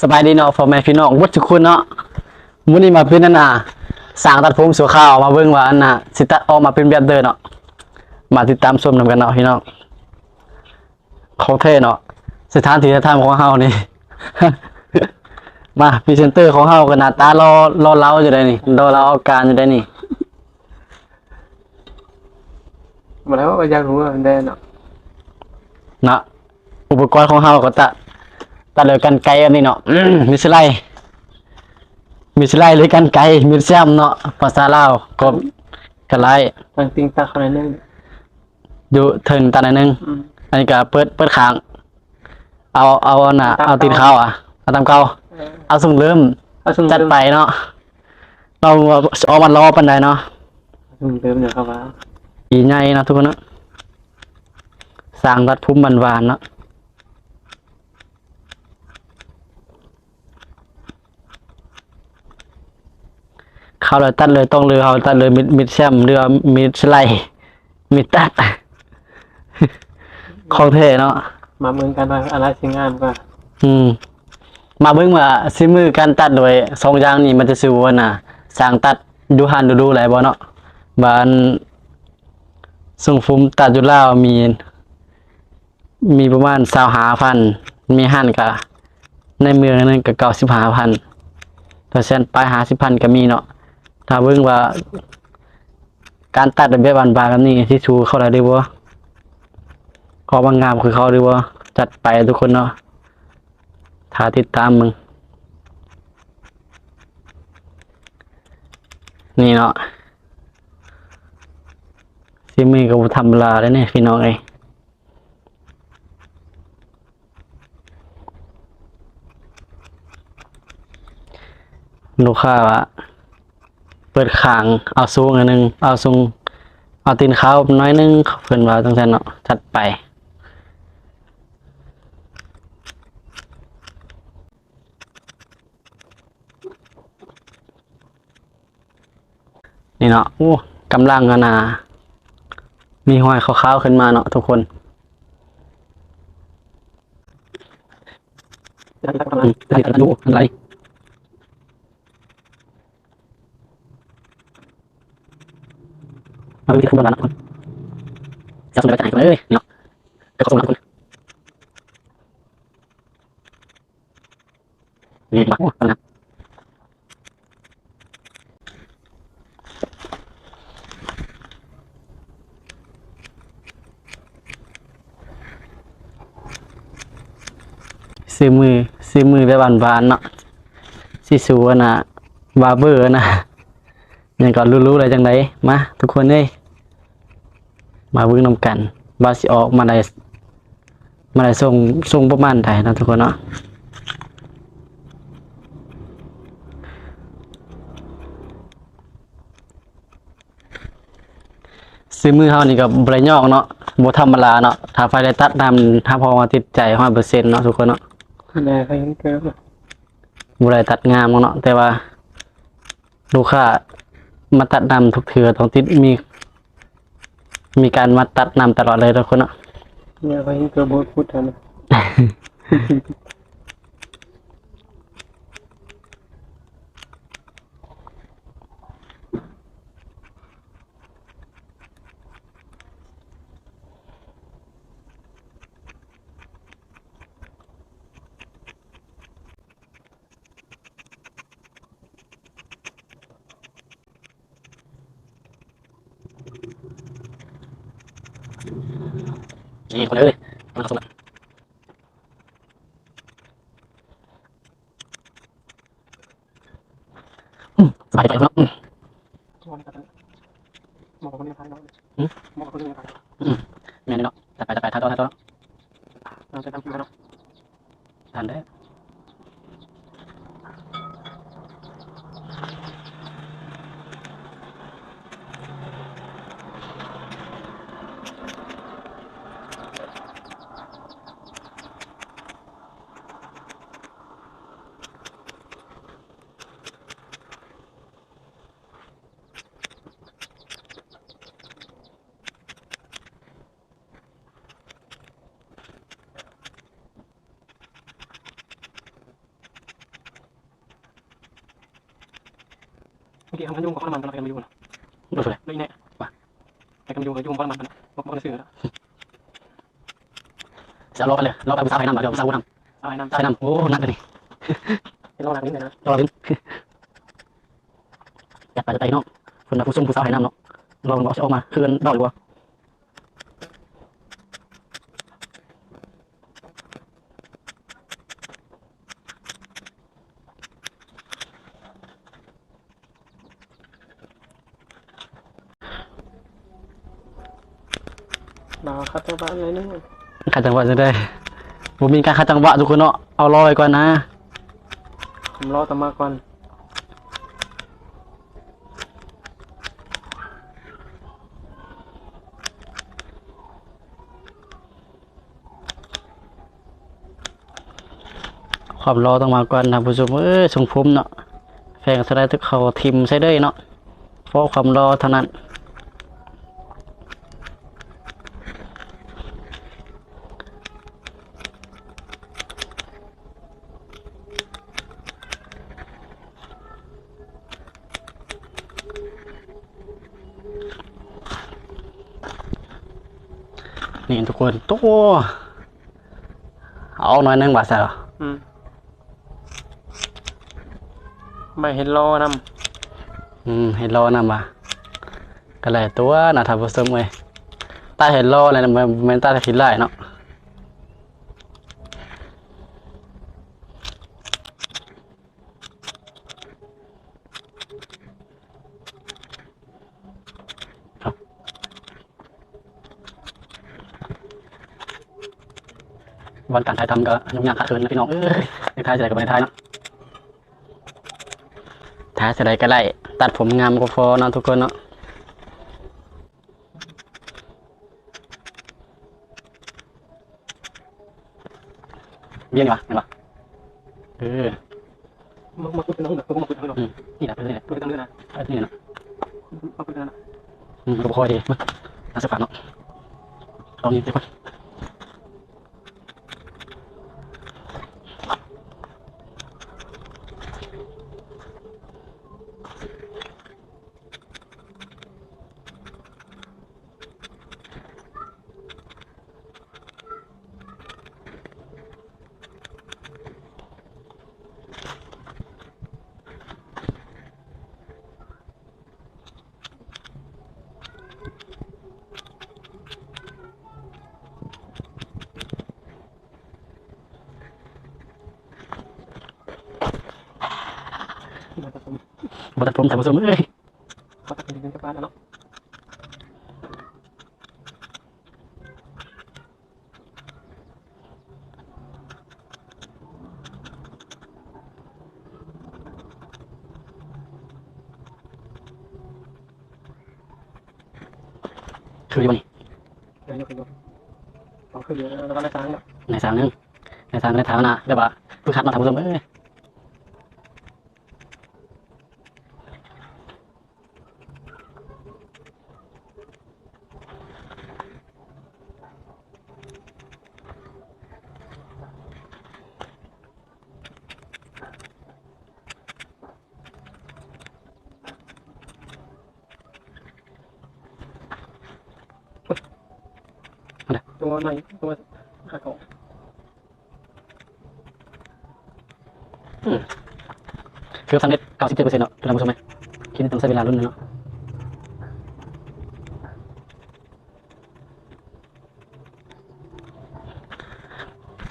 สบายดีเนาะพ่อแม่พี่น้องวัดทุกคนเนาะมื้อนี้มาเป็นนั่นน่ะสร้างตัดผมสู่ข้าวมาเบิ่งว่าอันน่ะสิตัดออกมาเป็นแบบเดิมเนาะมาติดตามชมนำกันเนาะพี่น้องของแท้เนาะสถานที่สถานของเฮานี่ มาพรีเซนเตอร์ของเฮาก็หน้าตารอรอเราอยู่ได้นี่รอเราเอาการอยู่ได้นี่มาแล้วก็อยากรู้ว่ามันได้เนาะเนาะอุปกรณ์ของเฮาก็ตัด ตัดเลยกันไกลอันนี้เนาะอืมมีสไลด์มีสไลด์หรือกันไกลมีแซมเนาะภาษาลาวก็กะไลทางติงตาขนาดนึงอยู่เทิงตัดอันหนึงอืมอันนี้ก็เปิดเปิดค้าง เอาเอาอันน่ะตามเอาตีนเก่าเข้าอะเอาตามเก่าเอาส่งเริ่มเอาสุ่มจัดไปเนาะเราเอามันรอปันใดเนาะสุ่มเติมเนี่ยครับว่าอีใหญ่เนาะทุกคนเนาะสร้างรัดพุ่มหวานๆเนาะ เขาเลยตัดเลยต้องเลยเขาตัดเลยมิดมิดแซมเรือมิดสไลด์มิดตัดของเท่เนาะมาเมืองกันว่าอะไรสิงามกว่าอืม มาเบิ่งว่าซิมือการตัดโดยสองอย่างนี้มันจะสู้ว่าน่ะสร้างตัดดูหันดูดูหลายบ่เนาะบานส่งฟุมตัดอยู่ลาวมี มีประมาณ25,000มีหันก็ในเมืองนึงก็95,000ถ้าเช่นปลาย50,000ก็มีเนาะ ถ้าเบิ่งว่า การตัดแบบบานๆแบบนี้ที่ชูเข้าได้ดีบ่ขอบางงามคือเขาดีบ่จัดไปทุกคนเนาะถ้าติดตามมึง นี่เนาะซิมีกับธรรมดาเลยเนี่ยพี่น้องเอ้ลูกค้าว่า เปิดขางเอาสูงอันหนึงเอาสูงเอาตีนเขาน้อยหนึงเพิ่นว่าตั้งแต่เนาะจัดไป นี่เนาะโอ้กำลังกันนะมีห้อยขาวๆขึ้นมาเนาะทุกคนอืมอะไร กันดูอะไรเอาไปที่ข้างบนแล้วนะคนจะส่งไปจ่ายกันเลยเนาะเดี๋ยวเขาส่งนะคนนี่มาโอ้ตอนะซื้อมือซื้อมือได้บานบานๆเนาะสิสูอะนะบาเบอร์นะยังก่อนรู้ๆอะไรจังไดมาทุกคนเอ้ย มาเบิ่งนำกันบาสิออกมาได้มาได้ส่งส่งประมาณใดเนาะทุกคนเนาะซื้อมือเฮานี่ก็บ่ได้ยอกเนาะบ่ธรรมดาเนาะถ้าไฟได้ตัดนำถ้าพอมาติดใจ100%เนาะทุกคนเนาะได้ก็ยังเกินบุไรตัดงามเนาะแต่ว่า ลูกค้ามาตัดนำทุกเถือต้องติดมี มีการมาตัดนำตลอดเลยทุกคนเนาะ เนี่ยก็ยังเกินบทพูดทัน นี่คนเลยมาสุดละอืมสบายใจเนาะอืมมองคนนี้ทางน้องมองคนนี้ทางน้องแม่นเนาะตัดไปตัดไปทัดต่อทัดต่อ เราจะทำกี่วัน ทันได้อ เมื่อกี้ทำกันยุ่งกับคนมันเราไปกันยุ่งนะดูเลยเลยเนี่ยไปกันยุ่งกับยุ่งกับมันนะบอกบอกสื่อนะ จะรอกันเลยรอไปผู้สาวให้น้ำเดี๋ยวผู้สาวน้ อะไรน้ำำใส่น้ำโอ้หนักเลยนี่ เป็ นเราหนัดนึงนะรอลิ้นอยากไปจะไงผู้สาวให้น้ำเนาะลองบอกจะออกมาคืนดอกดีกว่าเราคัดตัวบ้านเลยนึงขัดจังหวะจะได้ผมมีการขัดจังหวะทุกคนเนาะเอารอไปก่อนนะผมรอตมาก่อนความรอต้องมาก่อนนะผู้ชมเอ้ยสงผมเนาะแฟนสไลด์ทุกเขาทิมใช้ได้เนาะเพราะความรอเท่านั้น ทุกคนโตเอาหน่อยหนึงบาทใส่เหรออืมไม่เห็นรอนอืมเห็นรอนำมาก็เลยตัวนะท่านผู้ชมเอ้ยตาเห็นรออะไรนะมันมันตาจะคิดไล่เนาะ วันการถ่ายทำก็ยุ่งยากขาดเคินนะพี่น้องเอ้ยในท้ายจะได้กับในท้ายเนาะถ้าจะได้ก็ไล่ตัดผมงามก็พอเนาะทุกคนเนาะเบี้ยงดีวะเห็นปะเออำมามาคุยกันแล้วเหรอมาคุยกันแล้วอืมนี่แหละเป็นนี่แหละคุยกันเรื่องนะเออนี่เนาะมาคุยกันนะอืมก็บ่ค่อยดีมาน่าสะพานเนาะลองยิงดีกว่าบ่ตั ดผมแต่ผสมเอ้ยเขาตัดเป็นเงินกับบ้านแล้วเนาะ คืออยู่นี่เดี๋ยวขายกันเราคือเดี๋ยวเราก็ได้เก้าสิบเจ็ดเนาะท่านผู้ชมเซ็นตัวไหนตัวขาของคือสำเนาะท่านผู้ชมไหมคิดว่ต้องใช้เวลารุ่นนึงเนาะ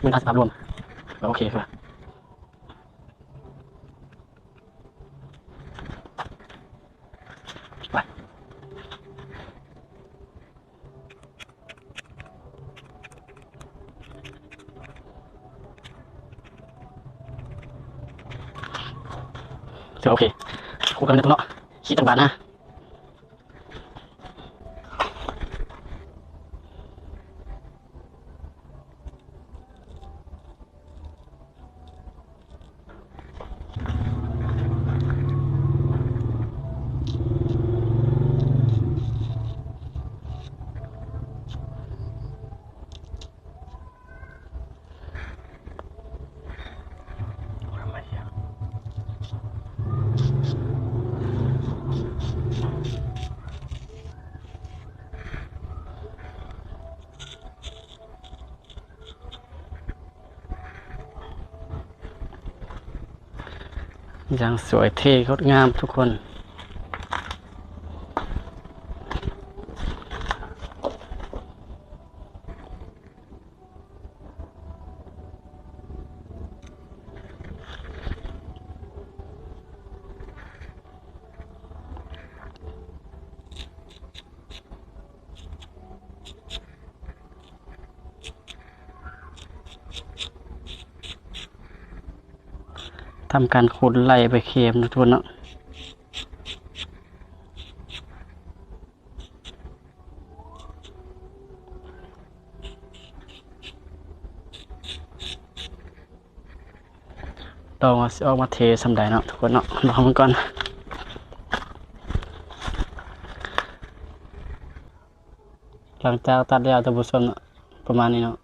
มันอาสภาพรวมโอเคครับไปถือว่า โอเคคู่กันเลยตัวเนาะคิดต่างบานนะ ยังสวยเท่งดงามทุกคน ทำการขุดไล่ไปเค็มนะทุกคนเนาะลองเอาออกมาเทสำใดเนาะทุกคนเนาะลองมันก่อนหลังจากตัดแล้วท่านผู้ชมเนาะประมาณนี้เนาะ